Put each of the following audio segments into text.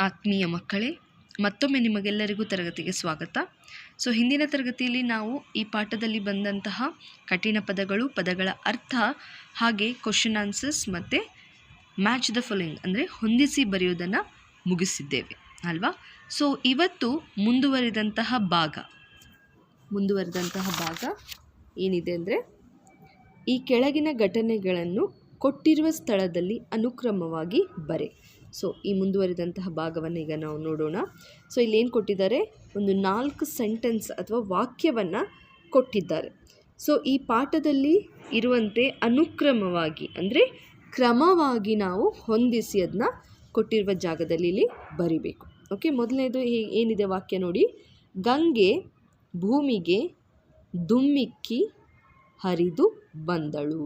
ಆತ್ಮೀಯ ಮಕ್ಕಳೇ, ಮತ್ತೊಮ್ಮೆ ನಿಮಗೆಲ್ಲರಿಗೂ ತರಗತಿಗೆ ಸ್ವಾಗತ. ಸೊ, ಹಿಂದಿನ ತರಗತಿಯಲ್ಲಿ ನಾವು ಈ ಪಾಠದಲ್ಲಿ ಬಂದಂತಹ ಕಠಿಣ ಪದಗಳು, ಪದಗಳ ಅರ್ಥ, ಹಾಗೆ ಕ್ವಶನ್ ಆನ್ಸರ್ಸ್ ಮತ್ತು ಮ್ಯಾಚ್ ದ ಫಾಲೋಯಿಂಗ್ ಅಂದರೆ ಹೊಂದಿಸಿ ಬರೆಯೋದನ್ನು ಮುಗಿಸಿದ್ದೇವೆ, ಅಲ್ವಾ? ಸೊ, ಇವತ್ತು ಮುಂದುವರಿದಂತಹ ಭಾಗ ಮುಂದುವರಿದಂತಹ ಭಾಗ ಏನಿದೆ ಅಂದರೆ ಈ ಕೆಳಗಿನ ಘಟನೆಗಳನ್ನು ಕೊಟ್ಟಿರುವ ಸ್ಥಳದಲ್ಲಿ ಅನುಕ್ರಮವಾಗಿ ಬರೆ. ಸೊ ಈ ಮುಂದುವರಿದಂತಹ ಭಾಗವನ್ನು ಈಗ ನಾವು ನೋಡೋಣ. ಸೊ ಇಲ್ಲಿ ಏನು ಕೊಟ್ಟಿದ್ದಾರೆ? ಒಂದು ನಾಲ್ಕು ಸೆಂಟೆನ್ಸ್ ಅಥವಾ ವಾಕ್ಯವನ್ನು ಕೊಟ್ಟಿದ್ದಾರೆ. ಸೊ ಈ ಪಾಠದಲ್ಲಿ ಇರುವಂತೆ ಅನುಕ್ರಮವಾಗಿ, ಅಂದರೆ ಕ್ರಮವಾಗಿ ನಾವು ಹೊಂದಿಸಿ ಅದನ್ನ ಕೊಟ್ಟಿರುವ ಜಾಗದಲ್ಲಿ ಇಲ್ಲಿ ಬರಿಬೇಕು. ಓಕೆ ಮೊದಲನೇದು ಏನಿದೆ ವಾಕ್ಯ ನೋಡಿ. ಗಂಗೆ ಭೂಮಿಗೆ ದುಮ್ಮಿಕ್ಕಿ ಹರಿದು ಬಂದಳು.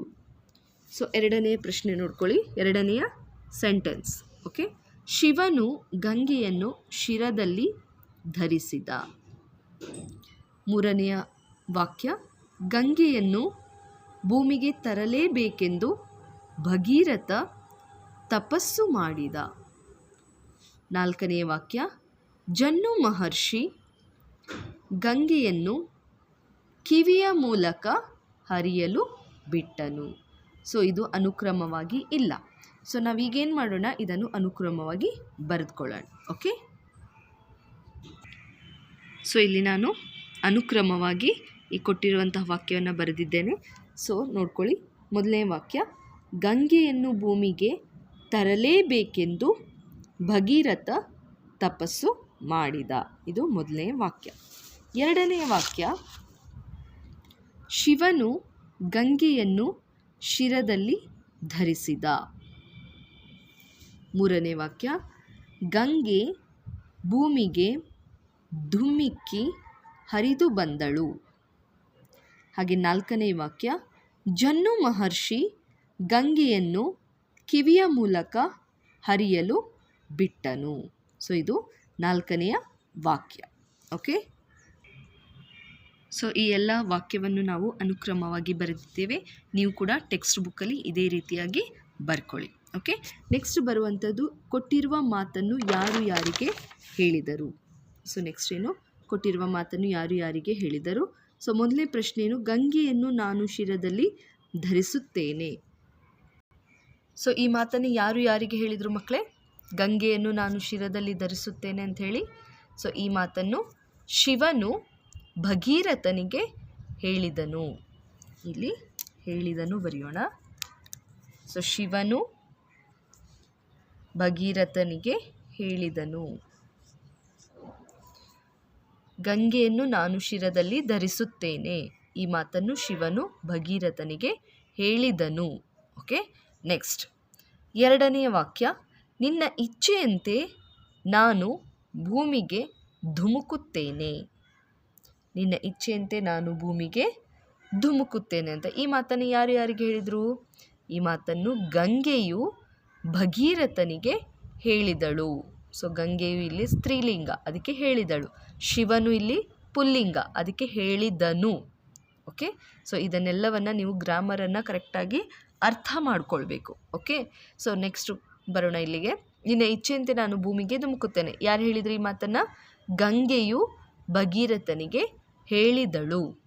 ಸೊ ಎರಡನೆಯ ಪ್ರಶ್ನೆ ನೋಡ್ಕೊಳ್ಳಿ. ಎರಡನೆಯ ಸೆಂಟೆನ್ಸ್ ಓಕೆ ಶಿವನು ಗಂಗೆಯನ್ನು ಶಿರದಲ್ಲಿ ಧರಿಸಿದ. ಮೂರನೆಯ ವಾಕ್ಯ, ಗಂಗೆಯನ್ನು ಭೂಮಿಗೆ ತರಲೇಬೇಕೆಂದು ಭಗೀರಥ ತಪಸ್ಸು ಮಾಡಿದ. ನಾಲ್ಕನೆಯ ವಾಕ್ಯ, ಜನ್ನು ಮಹರ್ಷಿ ಗಂಗೆಯನ್ನು ಕಿವಿಯ ಮೂಲಕ ಹರಿಯಲು ಬಿಟ್ಟನು. ಸೊ ಇದು ಅನುಕ್ರಮವಾಗಿ ಇಲ್ಲ. ಸೊ ನಾವೀಗೇನು ಮಾಡೋಣ? ಇದನ್ನು ಅನುಕ್ರಮವಾಗಿ ಬರೆದುಕೊಳ್ಳೋಣ. ಓಕೆ ಸೊ ಇಲ್ಲಿ ನಾನು ಅನುಕ್ರಮವಾಗಿ ಈ ಕೊಟ್ಟಿರುವಂತಹ ವಾಕ್ಯವನ್ನು ಬರೆದಿದ್ದೇನೆ. ಸೊ ನೋಡ್ಕೊಳ್ಳಿ. ಮೊದಲನೇ ವಾಕ್ಯ, ಗಂಗೆಯನ್ನು ಭೂಮಿಗೆ ತರಲೇಬೇಕೆಂದು ಭಗೀರಥ ತಪಸ್ಸು ಮಾಡಿದ. ಇದು ಮೊದಲನೇ ವಾಕ್ಯ. ಎರಡನೇ ವಾಕ್ಯ, ಶಿವನು ಗಂಗೆಯನ್ನು ಶಿರದಲ್ಲಿ ಧರಿಸಿದ. ಮೂರನೇ ವಾಕ್ಯ, ಗಂಗೆ ಭೂಮಿಗೆ ಧುಮ್ಮಿಕ್ಕಿ ಹರಿದು ಬಂದಳು. ಹಾಗೆ ನಾಲ್ಕನೇ ವಾಕ್ಯ, ಜನ್ನು ಮಹರ್ಷಿ ಗಂಗೆಯನ್ನು ಕಿವಿಯ ಮೂಲಕ ಹರಿಯಲು ಬಿಟ್ಟನು. ಸೊ, ಇದು ನಾಲ್ಕನೆಯ ವಾಕ್ಯ. ಓಕೆ? ಸೊ, ಈ ಎಲ್ಲ ವಾಕ್ಯವನ್ನು ನಾವು ಅನುಕ್ರಮವಾಗಿ ಬರೆದಿದ್ದೇವೆ. ನೀವು ಕೂಡ ಟೆಕ್ಸ್ಟ್ ಬುಕ್ಕಲ್ಲಿ ಇದೇ ರೀತಿಯಾಗಿ ಬರ್ಕೊಳ್ಳಿ. ಓಕೆ? ನೆಕ್ಸ್ಟ್ ಬರುವಂಥದ್ದು, ಕೊಟ್ಟಿರುವ ಮಾತನ್ನು ಯಾರು ಯಾರಿಗೆ ಹೇಳಿದರು? ಸೊ ನೆಕ್ಸ್ಟ್ ಏನು? ಕೊಟ್ಟಿರುವ ಮಾತನ್ನು ಯಾರು ಯಾರಿಗೆ ಹೇಳಿದರು? ಸೊ ಮೊದಲನೇ ಪ್ರಶ್ನೆ ಏನು? ಗಂಗೆಯನ್ನು ನಾನು ಶಿರದಲ್ಲಿ ಧರಿಸುತ್ತೇನೆ. ಸೊ ಈ ಮಾತನ್ನು ಯಾರು ಯಾರಿಗೆ ಹೇಳಿದರು ಮಕ್ಕಳೇ? ಗಂಗೆಯನ್ನು ನಾನು ಶಿರದಲ್ಲಿ ಧರಿಸುತ್ತೇನೆ ಅಂತ ಹೇಳಿ. ಸೊ ಈ ಮಾತನ್ನು ಶಿವನು ಭಗೀರಥನಿಗೆ ಹೇಳಿದನು. ಇಲ್ಲಿ ಹೇಳಿದನು ಬರೆಯೋಣ. ಸೊ ಶಿವನು ಭಗೀರಥನಿಗೆ ಹೇಳಿದನು. ಗಂಗೆಯನ್ನು ನಾನು ಶಿರದಲ್ಲಿ ಧರಿಸುತ್ತೇನೆ. ಈ ಮಾತನ್ನು ಶಿವನು ಭಗೀರಥನಿಗೆ ಹೇಳಿದನು. Okay, next. ಎರಡನೆಯ ವಾಕ್ಯ. ನಿನ್ನ ಇಚ್ಛೆಯಂತೆ ನಾನು ಭೂಮಿಗೆ ಧುಮುಕುತ್ತೇನೆ. ನಿನ್ನ ಇಚ್ಛೆಯಂತೆ ನಾನು ಭೂಮಿಗೆ ಧುಮುಕುತ್ತೇನೆ ಅಂತ ಈ ಮಾತನ್ನು ಯಾರು ಯಾರಿಗೆ ಹೇಳಿದರು? ಈ ಮಾತನ್ನು ಗಂಗೆಯು ಭಗೀರಥನಿಗೆ ಹೇಳಿದಳು. ಸೊ, ಗಂಗೆಯು ಇಲ್ಲಿ ಸ್ತ್ರೀಲಿಂಗ ಅದಕ್ಕೆ ಹೇಳಿದಳು. ಶಿವನು ಇಲ್ಲಿ ಪುಲ್ಲಿಂಗ ಅದಕ್ಕೆ ಹೇಳಿದನು. ಓಕೆ? ಸೊ, ಇದನ್ನೆಲ್ಲವನ್ನು ನೀವು ಗ್ರಾಮರನ್ನು ಕರೆಕ್ಟಾಗಿ ಅರ್ಥ ಮಾಡ್ಕೊಳ್ಬೇಕು. ಓಕೆ? ಸೊ, ನೆಕ್ಸ್ಟ್ ಬರೋಣ ಇಲ್ಲಿಗೆ. ನಿನ್ನ ಇಚ್ಛೆಯಂತೆ ನಾನು ಭೂಮಿಗೆ ಧುಮುಕುತ್ತೇನೆ. ಯಾರು ಹೇಳಿದ್ರು ಈ ಮಾತನ್ನು? ಗಂಗೆಯು ಭಗೀರಥನಿಗೆ ಹೇಳಿದಳು.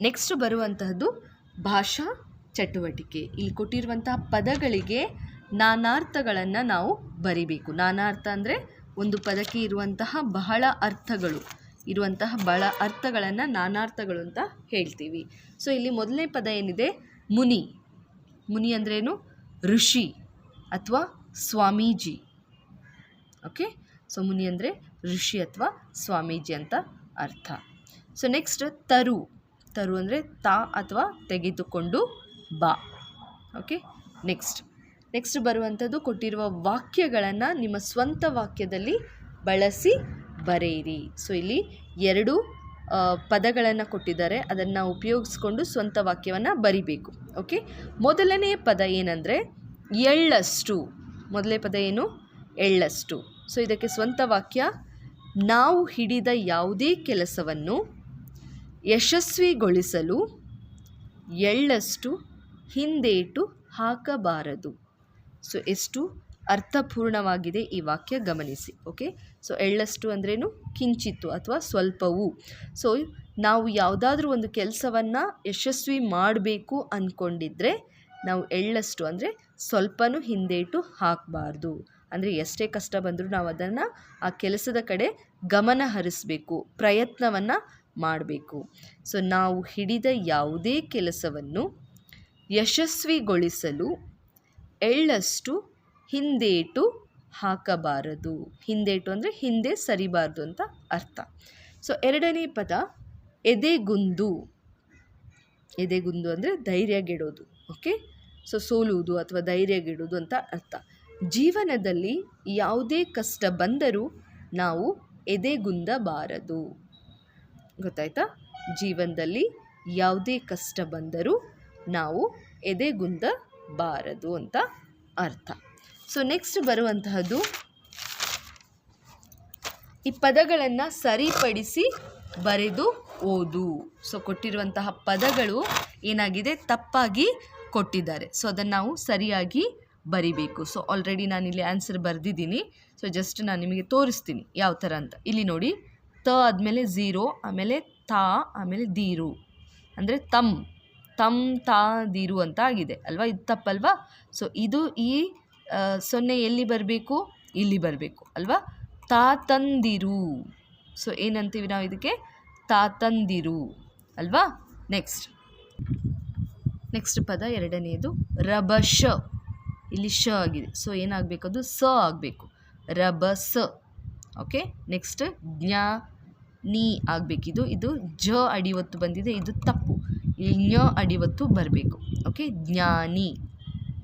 ನೆಕ್ಸ್ಟ್ ಬರುವಂತಹದ್ದು ಭಾಷಾ ಚಟುವಟಿಕೆ. ಇಲ್ಲಿ ಕೊಟ್ಟಿರುವಂತಹ ಪದಗಳಿಗೆ ನಾನಾರ್ಥಗಳನ್ನು ನಾವು ಬರಿಬೇಕು. ನಾನಾರ್ಥ ಅಂದರೆ ಒಂದು ಪದಕ್ಕೆ ಇರುವಂತಹ ಬಹಳ ಅರ್ಥಗಳು, ಇರುವಂತಹ ಬಹಳ ಅರ್ಥಗಳನ್ನು ನಾನಾರ್ಥಗಳು ಅಂತ ಹೇಳ್ತೀವಿ. ಸೊ ಇಲ್ಲಿ ಮೊದಲನೇ ಪದ ಏನಿದೆ? ಮುನಿ. ಮುನಿ ಅಂದ್ರೇನು? ಋಷಿ ಅಥವಾ ಸ್ವಾಮೀಜಿ. ಓಕೆ ಸೊ ಮುನಿ ಅಂದರೆ ಋಷಿ ಅಥವಾ ಸ್ವಾಮೀಜಿ ಅಂತ ಅರ್ಥ. So next ತರು. ತರು ಅಂದರೆ ತಾ ಅಥವಾ ತೆಗೆದುಕೊಂಡು ಬಾ. ಓಕೆ ನೆಕ್ಸ್ಟ್ ನೆಕ್ಸ್ಟ್ ಬರುವಂಥದ್ದು ಕೊಟ್ಟಿರುವ ವಾಕ್ಯಗಳನ್ನು ನಿಮ್ಮ ಸ್ವಂತ ವಾಕ್ಯದಲ್ಲಿ ಬಳಸಿ ಬರೆಯಿರಿ. ಸೊ ಇಲ್ಲಿ ಎರಡು ಪದಗಳನ್ನು ಕೊಟ್ಟಿದ್ದಾರೆ. ಅದನ್ನು ಉಪಯೋಗಿಸ್ಕೊಂಡು ಸ್ವಂತ ವಾಕ್ಯವನ್ನು ಬರಿಬೇಕು. ಓಕೆ ಮೊದಲನೆಯ ಪದ ಏನಂದರೆ ಎಳ್ಳಷ್ಟು. ಮೊದಲನೇ ಪದ ಏನು? ಎಳ್ಳಷ್ಟು. ಸೊ ಇದಕ್ಕೆ ಸ್ವಂತ ವಾಕ್ಯ, ನಾವು ಹಿಡಿದ ಯಾವುದೇ ಕೆಲಸವನ್ನು ಯಶಸ್ವಿಗೊಳಿಸಲು ಎಳ್ಳಷ್ಟು ಹಿಂದೇಟು ಹಾಕಬಾರದು. ಸೊ ಎಷ್ಟು ಅರ್ಥಪೂರ್ಣವಾಗಿದೆ ಈ ವಾಕ್ಯ ಗಮನಿಸಿ ಓಕೆ ಸೊ ಎಳ್ಳಷ್ಟು ಅಂದ್ರೇನು? ಕಿಂಚಿತ್ತು ಅಥವಾ ಸ್ವಲ್ಪವು. ಸೊ ನಾವು ಯಾವುದಾದ್ರೂ ಒಂದು ಕೆಲಸವನ್ನು ಯಶಸ್ವಿ ಮಾಡಬೇಕು ಅಂದ್ಕೊಂಡಿದ್ರೆ ನಾವು ಎಳ್ಳಷ್ಟು ಅಂದರೆ ಸ್ವಲ್ಪನೂ ಹಿಂದೇಟು ಹಾಕಬಾರ್ದು. ಅಂದರೆ ಎಷ್ಟೇ ಕಷ್ಟ ಬಂದರೂ ನಾವು ಅದನ್ನು ಆ ಕೆಲಸದ ಕಡೆ ಗಮನ ಹರಿಸಬೇಕು, ಪ್ರಯತ್ನವನ್ನು ಮಾಡಬೇಕು. ಸೊ ನಾವು ಹಿಡಿದ ಯಾವುದೇ ಕೆಲಸವನ್ನು ಯಶಸ್ವಿಗೊಳಿಸಲು ಎಳ್ಳಷ್ಟು ಹಿಂದೇಟು ಹಾಕಬಾರದು. ಹಿಂದೇಟು ಅಂದರೆ ಹಿಂದೆ ಸರಿಬಾರದು ಅಂತ ಅರ್ಥ. ಸೊ ಎರಡನೇ ಪದ ಎದೆಗುಂದು. ಎದೆಗುಂದು ಅಂದರೆ ಧೈರ್ಯಗೆಡೋದು. ಓಕೆ ಸೊ ಸೋಲುವುದು ಅಥವಾ ಧೈರ್ಯಗೆಡೋದು ಅಂತ ಅರ್ಥ. ಜೀವನದಲ್ಲಿ ಯಾವುದೇ ಕಷ್ಟ ಬಂದರೂ ನಾವು ಎದೆಗುಂದಬಾರದು. ಗೊತ್ತಾಯ್ತಾ? ಜೀವನದಲ್ಲಿ ಯಾವುದೇ ಕಷ್ಟ ಬಂದರೂ ನಾವು ಎದೆಗುಂದಬಾರದು ಅಂತ ಅರ್ಥ. ಸೊ ನೆಕ್ಸ್ಟ್ ಬರುವಂತಹದ್ದು ಈ ಪದಗಳನ್ನು ಸರಿಪಡಿಸಿ ಬರೆದು ಓದು. ಸೊ ಕೊಟ್ಟಿರುವಂತಹ ಪದಗಳು ಏನಾಗಿದೆ? ತಪ್ಪಾಗಿ ಕೊಟ್ಟಿದ್ದಾರೆ. ಸೊ ಅದನ್ನು ನಾವು ಸರಿಯಾಗಿ ಬರಿಬೇಕು. ಸೊ ಆಲ್ರೆಡಿ ಇಲ್ಲಿ ಆನ್ಸರ್ ಬರೆದಿದ್ದೀನಿ. ಸೊ ಜಸ್ಟ್ ನಾನು ನಿಮಗೆ ತೋರಿಸ್ತೀನಿ ಯಾವ ಥರ ಅಂತ. ಇಲ್ಲಿ ನೋಡಿ, ತ ಆದಮೇಲೆ ಝೀರೋ ಆಮೇಲೆ ತಾ, ಆಮೇಲೆ ದೀರು ಅಂದರೆ ತಮ್. ತಮ್ ತಾದಿರು ಅಂತ ಆಗಿದೆ, ಅಲ್ವಾ? ಇದು ತಪ್ಪಲ್ವಾ? ಸೊ ಇದು ಈ ಸೊನ್ನೆ ಎಲ್ಲಿ ಬರಬೇಕು? ಇಲ್ಲಿ ಬರಬೇಕು, ಅಲ್ವಾ? ತಾತಂದಿರು. ಸೊ ಏನಂತೀವಿ ನಾವು ಇದಕ್ಕೆ? ತಾತಂದಿರು, ಅಲ್ವಾ? ನೆಕ್ಸ್ಟ್ ನೆಕ್ಸ್ಟ್ ಪದ ಎರಡನೆಯದು ರಬಶ ಇಲ್ಲಿ ಶ ಆಗಿದೆ. ಸೊ ಏನಾಗಬೇಕದು ಸ ಆಗಬೇಕು. ರಬಸ ಓಕೆ ನೆಕ್ಸ್ಟ್ ಜ್ಞಾ ನೀ ಆಗಬೇಕಿದು ಇದು ಜ ಅಡಿ ಹೊತ್ತು ಬಂದಿದೆ. ಇದು ತಪ್ಪು. ಞ ಅಡಿವತ್ತು ಬರಬೇಕು. ಓಕೆ? ಜ್ಞಾನಿ.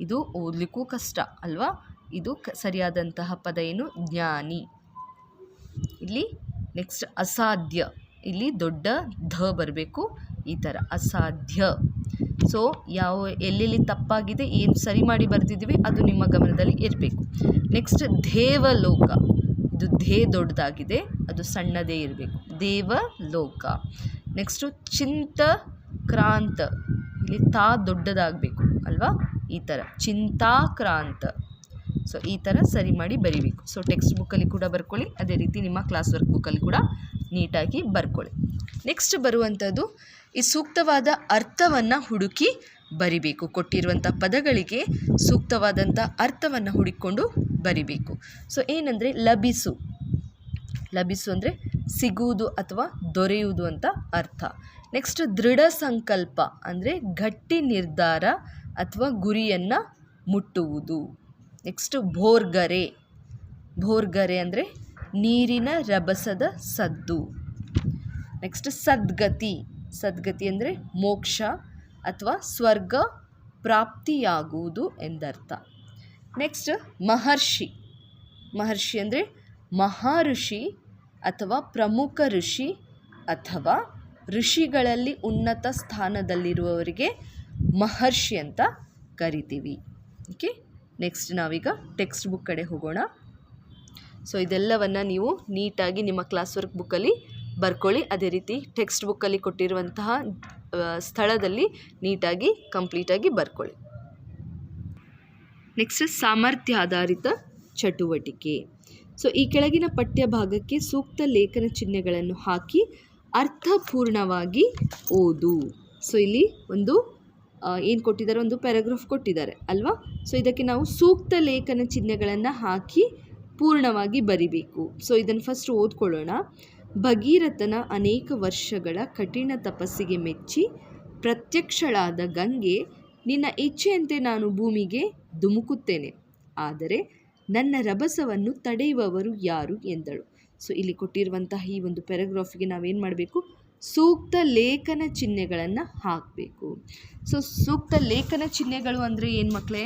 ಇದು ಓದಲಿಕ್ಕೂ ಕಷ್ಟ, ಅಲ್ವಾ? ಇದು ಕ, ಸರಿಯಾದಂತಹ ಪದ ಏನು? ಜ್ಞಾನಿ. ಇಲ್ಲಿ ನೆಕ್ಸ್ಟ್ ಅಸಾಧ್ಯ. ಇಲ್ಲಿ ದೊಡ್ಡ ಧ ಬರಬೇಕು, ಈ ಥರ ಅಸಾಧ್ಯ. ಸೊ ಯಾವ, ಎಲ್ಲೆಲ್ಲಿ ತಪ್ಪಾಗಿದೆ, ಏನು ಸರಿ ಮಾಡಿ ಬರೆದಿದ್ದೀವಿ, ಅದು ನಿಮ್ಮ ಗಮನದಲ್ಲಿ ಇರಬೇಕು. ನೆಕ್ಸ್ಟ್ ದೇವಲೋಕ. ಇದು ಧೇ ದೊಡ್ಡದಾಗಿದೆ, ಅದು ಸಣ್ಣದೇ ಇರಬೇಕು. ದೇವಲೋಕ. ನೆಕ್ಸ್ಟು ಚಿಂತಕ್ರಾಂತ. ಇಲ್ಲಿ ತಾ ದೊಡ್ಡದಾಗಬೇಕು, ಅಲ್ವಾ? ಈ ಥರ ಚಿಂತಾಕ್ರಾಂತ. ಸೊ ಈ ಥರ ಸರಿ ಮಾಡಿ ಬರಿಬೇಕು. ಸೊ ಟೆಕ್ಸ್ಟ್ ಬುಕ್ಕಲ್ಲಿ ಕೂಡ ಬರ್ಕೊಳ್ಳಿ. ಅದೇ ರೀತಿ ನಿಮ್ಮ ಕ್ಲಾಸ್ ವರ್ಕ್ ಬುಕ್ಕಲ್ಲಿ ಕೂಡ ನೀಟಾಗಿ ಬರ್ಕೊಳ್ಳಿ. ನೆಕ್ಸ್ಟ್ ಬರುವಂಥದ್ದು, ಈ ಸೂಕ್ತವಾದ ಅರ್ಥವನ್ನು ಹುಡುಕಿ ಬರಿಬೇಕು. ಕೊಟ್ಟಿರುವಂಥ ಪದಗಳಿಗೆ ಸೂಕ್ತವಾದಂಥ ಅರ್ಥವನ್ನು ಹುಡುಕಿಕೊಂಡು ಬರಿಬೇಕು. ಸೊ ಏನಂದರೆ ಲಭಿಸು. ಲಭಿಸು ಅಂದರೆ ಸಿಗುವುದು ಅಥವಾ ದೊರೆಯುವುದು ಅಂತ ಅರ್ಥ. ನೆಕ್ಸ್ಟ್ ದೃಢ ಸಂಕಲ್ಪ, ಅಂದರೆ ಗಟ್ಟಿ ನಿರ್ಧಾರ ಅಥವಾ ಗುರಿಯನ್ನು ಮುಟ್ಟುವುದು. ನೆಕ್ಸ್ಟ್ ಭೋರ್ಗರೆ. ಭೋರ್ಗರೆ ಅಂದರೆ ನೀರಿನ ರಭಸದ ಸದ್ದು. ನೆಕ್ಸ್ಟ್ ಸದ್ಗತಿ. ಸದ್ಗತಿ ಅಂದರೆ ಮೋಕ್ಷ ಅಥವಾ ಸ್ವರ್ಗ ಪ್ರಾಪ್ತಿಯಾಗುವುದು ಎಂದರ್ಥ. ನೆಕ್ಸ್ಟ್ ಮಹರ್ಷಿ. ಮಹರ್ಷಿ ಅಂದರೆ ಮಹಾಋಷಿ ಅಥವಾ ಪ್ರಮುಖ ಋಷಿ ಅಥವಾ ಋಷಿಗಳಲ್ಲಿ ಉನ್ನತ ಸ್ಥಾನದಲ್ಲಿರುವವರಿಗೆ ಮಹರ್ಷಿ ಅಂತ ಕರಿತೀವಿ. ಓಕೆ ನೆಕ್ಸ್ಟ್ ನಾವೀಗ ಟೆಕ್ಸ್ಟ್ ಬುಕ್ ಕಡೆ ಹೋಗೋಣ. ಸೊ ಇದೆಲ್ಲವನ್ನು ನೀವು ನೀಟಾಗಿ ನಿಮ್ಮ ಕ್ಲಾಸ್ ವರ್ಕ್ ಬುಕ್ಕಲ್ಲಿ ಬರ್ಕೊಳ್ಳಿ. ಅದೇ ರೀತಿ ಟೆಕ್ಸ್ಟ್ ಬುಕ್ಕಲ್ಲಿ ಕೊಟ್ಟಿರುವಂತಹ ಸ್ಥಳದಲ್ಲಿ ನೀಟಾಗಿ ಕಂಪ್ಲೀಟಾಗಿ ಬರ್ಕೊಳ್ಳಿ. ನೆಕ್ಸ್ಟ್ ಸಾಮರ್ಥ್ಯ ಆಧಾರಿತ ಚಟುವಟಿಕೆ. ಸೊ ಈ ಕೆಳಗಿನ ಪಠ್ಯ ಭಾಗಕ್ಕೆ ಸೂಕ್ತ ಲೇಖನ ಚಿಹ್ನೆಗಳನ್ನು ಹಾಕಿ ಅರ್ಥಪೂರ್ಣವಾಗಿ ಓದು. ಸೊ ಇಲ್ಲಿ ಒಂದು ಏನು ಕೊಟ್ಟಿದ್ದಾರೆ? ಒಂದು ಪ್ಯಾರಾಗ್ರಾಫ್ ಕೊಟ್ಟಿದ್ದಾರೆ, ಅಲ್ವಾ? ಸೊ ಇದಕ್ಕೆ ನಾವು ಸೂಕ್ತ ಲೇಖನ ಚಿಹ್ನೆಗಳನ್ನು ಹಾಕಿ ಪೂರ್ಣವಾಗಿ ಬರಿಬೇಕು. ಸೊ ಇದನ್ನು ಫಸ್ಟ್ ಓದ್ಕೊಳ್ಳೋಣ. ಭಗೀರಥನ ಅನೇಕ ವರ್ಷಗಳ ಕಠಿಣ ತಪಸ್ಸಿಗೆ ಮೆಚ್ಚಿ ಪ್ರತ್ಯಕ್ಷಳಾದ ಗಂಗೆ, ನಿನ್ನ ಇಚ್ಛೆಯಂತೆ ನಾನು ಭೂಮಿಗೆ ಧುಮುಕುತ್ತೇನೆ. ಆದರೆ ನನ್ನ ರಭಸವನ್ನು ತಡೆಯುವವರು ಯಾರು? ಎಂದಳು. ಸೊ ಇಲ್ಲಿ ಕೊಟ್ಟಿರುವಂತಹ ಈ ಒಂದು ಪ್ಯಾರಾಗ್ರಾಫಿಗೆ ನಾವೇನು ಮಾಡಬೇಕು? ಸೂಕ್ತ ಲೇಖನ ಚಿಹ್ನೆಗಳನ್ನು ಹಾಕಬೇಕು. ಸೊ ಸೂಕ್ತ ಲೇಖನ ಚಿಹ್ನೆಗಳು ಅಂದರೆ ಏನು ಮಕ್ಕಳೇ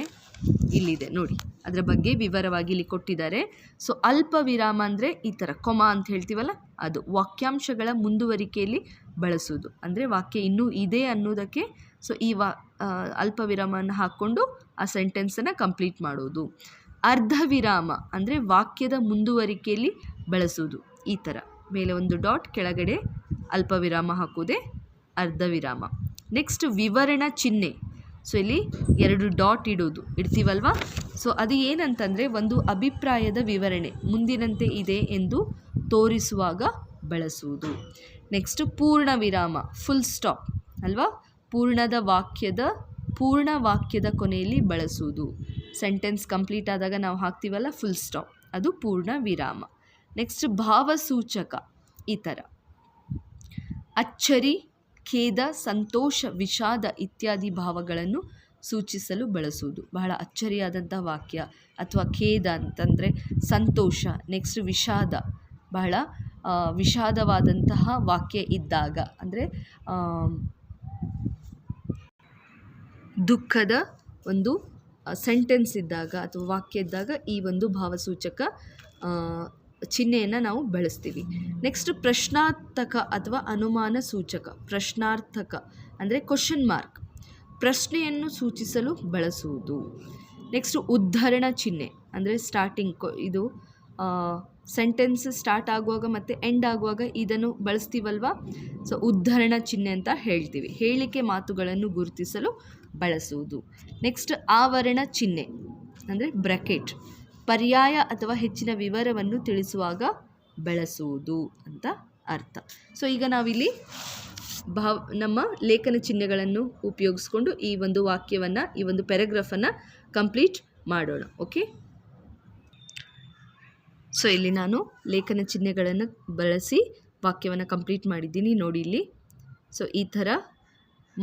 ಇಲ್ಲಿದೆ, ನೋಡಿ. ಅದರ ಬಗ್ಗೆ ವಿವರವಾಗಿ ಇಲ್ಲಿ ಕೊಟ್ಟಿದ್ದಾರೆ. ಸೊ ಅಲ್ಪ ವಿರಾಮ ಅಂದರೆ ಈ ಥರ ಕೊಮ ಅಂತ ಹೇಳ್ತೀವಲ್ಲ, ಅದು ವಾಕ್ಯಾಂಶಗಳ ಮುಂದುವರಿಕೆಯಲ್ಲಿ ಬಳಸೋದು. ಅಂದರೆ ವಾಕ್ಯ ಇನ್ನೂ ಇದೆ ಅನ್ನೋದಕ್ಕೆ, ಸೊ ಈ ವಾ ಅಲ್ಪ ವಿರಾಮವನ್ನು ಹಾಕ್ಕೊಂಡು ಆ ಸೆಂಟೆನ್ಸನ್ನು ಕಂಪ್ಲೀಟ್ ಮಾಡೋದು. ಅರ್ಧ ವಿರಾಮ ಅಂದರೆ ವಾಕ್ಯದ ಮುಂದುವರಿಕೆಯಲ್ಲಿ ಬಳಸೋದು ಈ ಥರ. ಮೇಲೆ ಒಂದು ಡಾಟ್, ಕೆಳಗಡೆ ಅಲ್ಪ ವಿರಾಮ ಹಾಕೋದೆ ಅರ್ಧ ವಿರಾಮ ನೆಕ್ಸ್ಟ್ ವಿವರಣ ಚಿಹ್ನೆ. ಸೊ ಇಲ್ಲಿ ಎರಡು ಡಾಟ್ ಇಡೋದು. ಇಡ್ತೀವಲ್ವಾ? ಸೊ ಅದು ಏನಂತಂದರೆ ಒಂದು ಅಭಿಪ್ರಾಯದ ವಿವರಣೆ. ಮುಂದಿನಂತೆ ಇದೆ ಎಂದು ತೋರಿಸುವಾಗ ಬಳಸುವುದು. ನೆಕ್ಸ್ಟ್ ಪೂರ್ಣ ವಿರಾಮ. ಫುಲ್ ಸ್ಟಾಪ್ ಅಲ್ವಾ? ಪೂರ್ಣದ ವಾಕ್ಯದ, ಪೂರ್ಣ ವಾಕ್ಯದ ಕೊನೆಯಲ್ಲಿ ಬಳಸುವುದು. ಸೆಂಟೆನ್ಸ್ ಕಂಪ್ಲೀಟ್ ಆದಾಗ ನಾವು ಹಾಕ್ತೀವಲ್ಲ ಫುಲ್ ಸ್ಟಾಪ್ ಅದು ಪೂರ್ಣ ವಿರಾಮ. ನೆಕ್ಸ್ಟ್ ಭಾವಸೂಚಕ, ಈ ಥರ ಅಚ್ಚರಿ, ಖೇದ, ಸಂತೋಷ, ವಿಷಾದ ಇತ್ಯಾದಿ ಭಾವಗಳನ್ನು ಸೂಚಿಸಲು ಬಳಸುವುದು. ಬಹಳ ಅಚ್ಚರಿಯಾದಂಥ ವಾಕ್ಯ. ಅಥವಾ ಖೇದ ಅಂತಂದರೆ ಸಂತೋಷ ನೆಕ್ಸ್ಟ್ ವಿಷಾದ. ಬಹಳ ವಿಷಾದವಾದಂತಹ ವಾಕ್ಯ ಇದ್ದಾಗ, ಅಂದರೆ ದುಃಖದ ಒಂದು ಸೆಂಟೆನ್ಸ್ ಇದ್ದಾಗ ಅಥವಾ ವಾಕ್ಯ ಇದ್ದಾಗ ಈ ಒಂದು ಭಾವಸೂಚಕ ಚಿಹ್ನೆಯನ್ನು ನಾವು ಬಳಸ್ತೀವಿ. ನೆಕ್ಸ್ಟ್ ಪ್ರಶ್ನಾರ್ಥಕ ಅಥವಾ ಅನುಮಾನ ಸೂಚಕ, ಪ್ರಶ್ನಾರ್ಥಕ ಅಂದರೆ ಕ್ವಶನ್ ಮಾರ್ಕ್ ಪ್ರಶ್ನೆಯನ್ನು ಸೂಚಿಸಲು ಬಳಸುವುದು. ನೆಕ್ಸ್ಟ್ ಉದ್ಧರಣ ಚಿಹ್ನೆ ಅಂದರೆ ಸ್ಟಾರ್ಟಿಂಗ್ ಇದು ಸೆಂಟೆನ್ಸ್ ಸ್ಟಾರ್ಟ್ ಆಗುವಾಗ ಮತ್ತು ಎಂಡ್ ಆಗುವಾಗ ಇದನ್ನು ಬಳಸ್ತೀವಲ್ವ? ಸೊ ಉದ್ಧರಣ ಚಿಹ್ನೆ ಅಂತ ಹೇಳ್ತೀವಿ. ಹೇಳಿಕೆ ಮಾತುಗಳನ್ನು ಗುರುತಿಸಲು ಬಳಸುವುದು. ನೆಕ್ಸ್ಟ್ ಆವರಣ ಚಿಹ್ನೆ ಅಂದರೆ ಬ್ರಕೆಟ್ ಪರ್ಯಾಯ ಅಥವಾ ಹೆಚ್ಚಿನ ವಿವರವನ್ನು ತಿಳಿಸುವಾಗ ಬಳಸುವುದು ಅಂತ ಅರ್ಥ. ಸೊ ಈಗ ನಾವಿಲ್ಲಿ ಭಾವ, ನಮ್ಮ ಲೇಖನ ಚಿಹ್ನೆಗಳನ್ನು ಉಪಯೋಗಿಸ್ಕೊಂಡು ಈ ಒಂದು ವಾಕ್ಯವನ್ನು, ಈ ಒಂದು ಪ್ಯಾರಾಗ್ರಾಫನ್ನು ಕಂಪ್ಲೀಟ್ ಮಾಡೋಣ ಓಕೆ ಸೊ ಇಲ್ಲಿ ನಾನು ಲೇಖನ ಚಿಹ್ನೆಗಳನ್ನು ಬಳಸಿ ವಾಕ್ಯವನ್ನು ಕಂಪ್ಲೀಟ್ ಮಾಡಿದ್ದೀನಿ, ನೋಡಿ ಇಲ್ಲಿ. ಸೊ ಈ ಥರ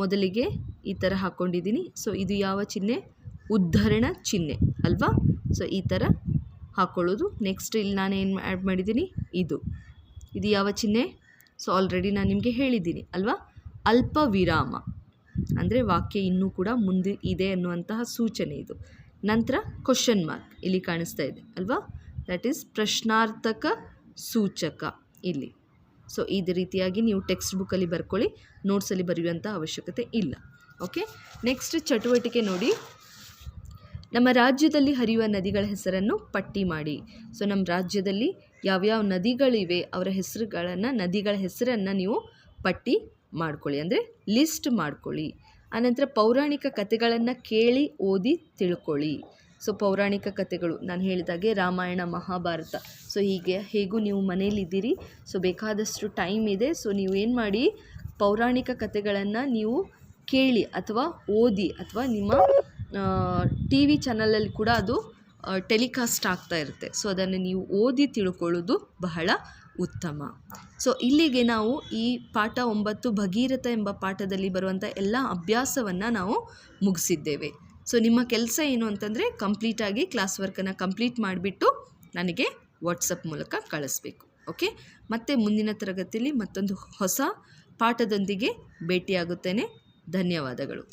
ಮೊದಲಿಗೆ ಈ ಥರ ಹಾಕ್ಕೊಂಡಿದ್ದೀನಿ ಸೊ ಇದು ಯಾವ ಚಿಹ್ನೆ? ಉದ್ಧರಣ ಚಿಹ್ನೆ, ಅಲ್ವಾ? ಸೊ ಈ ಥರ ಹಾಕ್ಕೊಳ್ಳೋದು ನೆಕ್ಸ್ಟ್ ಇಲ್ಲಿ ನಾನು ಏನು ಆ್ಯಡ್ ಮಾಡಿದ್ದೀನಿ? ಇದು. ಇದು ಯಾವ ಚಿಹ್ನೆ? ಸೊ ಆಲ್ರೆಡಿ ನಾನು ನಿಮಗೆ ಹೇಳಿದ್ದೀನಿ, ಅಲ್ವಾ? ಅಲ್ಪ ವಿರಾಮ. ಅಂದರೆ ವಾಕ್ಯ ಇನ್ನೂ ಕೂಡ ಮುಂದೆ ಇದೆ ಅನ್ನುವಂತಹ ಸೂಚನೆ ಇದು. ನಂತರ ಕ್ವಶನ್ ಮಾರ್ಕ್ ಇಲ್ಲಿ ಕಾಣಿಸ್ತಾ ಇದೆ, ಅಲ್ವಾ? ದಟ್ ಈಸ್ ಪ್ರಶ್ನಾರ್ಥಕ ಸೂಚಕ ಇಲ್ಲಿ. ಸೊ ಇದೇ ರೀತಿಯಾಗಿ ನೀವು ಟೆಕ್ಸ್ಟ್ ಬುಕ್ಕಲ್ಲಿ ಬರ್ಕೊಳ್ಳಿ. ನೋಟ್ಸಲ್ಲಿ ಬರೆಯುವಂಥ ಅವಶ್ಯಕತೆ ಇಲ್ಲ. ಓಕೆ ನೆಕ್ಸ್ಟ್ ಚಟುವಟಿಕೆ ನೋಡಿ. ನಮ್ಮ ರಾಜ್ಯದಲ್ಲಿ ಹರಿಯುವ ನದಿಗಳ ಹೆಸರನ್ನು ಪಟ್ಟಿ ಮಾಡಿ. ಸೊ, ನಮ್ಮ ರಾಜ್ಯದಲ್ಲಿ ಯಾವ್ಯಾವ ನದಿಗಳಿವೆ, ಅವರ ಹೆಸರುಗಳನ್ನು, ನದಿಗಳ ಹೆಸರನ್ನು ನೀವು ಪಟ್ಟಿ ಮಾಡ್ಕೊಳ್ಳಿ. ಅಂದರೆ ಲಿಸ್ಟ್ ಮಾಡ್ಕೊಳ್ಳಿ. ಆನಂತರ ಪೌರಾಣಿಕ ಕಥೆಗಳನ್ನು ಕೇಳಿ, ಓದಿ, ತಿಳ್ಕೊಳ್ಳಿ. ಸೊ, ಪೌರಾಣಿಕ ಕಥೆಗಳು, ನಾನು ಹೇಳಿದಾಗೆ ರಾಮಾಯಣ, ಮಹಾಭಾರತ. ಸೊ, ಹೀಗೆ, ಹೇಗೂ ನೀವು ಮನೇಲಿದ್ದೀರಿ ಸೊ, ಬೇಕಾದಷ್ಟು ಟೈಮ್ ಇದೆ. ಸೊ, ನೀವು ಏನು ಮಾಡಿ, ಪೌರಾಣಿಕ ಕಥೆಗಳನ್ನು ನೀವು ಕೇಳಿ ಅಥವಾ ಓದಿ ಅಥವಾ ನಿಮ್ಮ ಟಿ ವಿ ಚಾನಲಲ್ಲಿ ಕೂಡ ಅದು ಟೆಲಿಕಾಸ್ಟ್ ಆಗ್ತಾ ಇರುತ್ತೆ. ಸೊ, ಅದನ್ನು ನೀವು ಓದಿ ತಿಳ್ಕೊಳ್ಳೋದು ಬಹಳ ಉತ್ತಮ. ಸೊ, ಇಲ್ಲಿಗೆ ನಾವು ಈ ಪಾಠ ಒಂಬತ್ತು ಭಗೀರಥ ಎಂಬ ಪಾಠದಲ್ಲಿ ಬರುವಂಥ ಎಲ್ಲ ಅಭ್ಯಾಸವನ್ನು ನಾವು ಮುಗಿಸಿದ್ದೇವೆ. ಸೊ, ನಿಮ್ಮ ಕೆಲಸ ಏನು ಅಂತಂದರೆ ಕಂಪ್ಲೀಟಾಗಿ ಕ್ಲಾಸ್ ವರ್ಕನ್ನು ಕಂಪ್ಲೀಟ್ ಮಾಡಿಬಿಟ್ಟು ನನಗೆ ವಾಟ್ಸಪ್ ಮೂಲಕ ಕಳಿಸ್ಬೇಕು. ಓಕೆ? ಮತ್ತು ಮುಂದಿನ ತರಗತಿಯಲ್ಲಿ ಮತ್ತೊಂದು ಹೊಸ ಪಾಠದೊಂದಿಗೆ ಭೇಟಿಯಾಗುತ್ತೇನೆ. ಧನ್ಯವಾದಗಳು.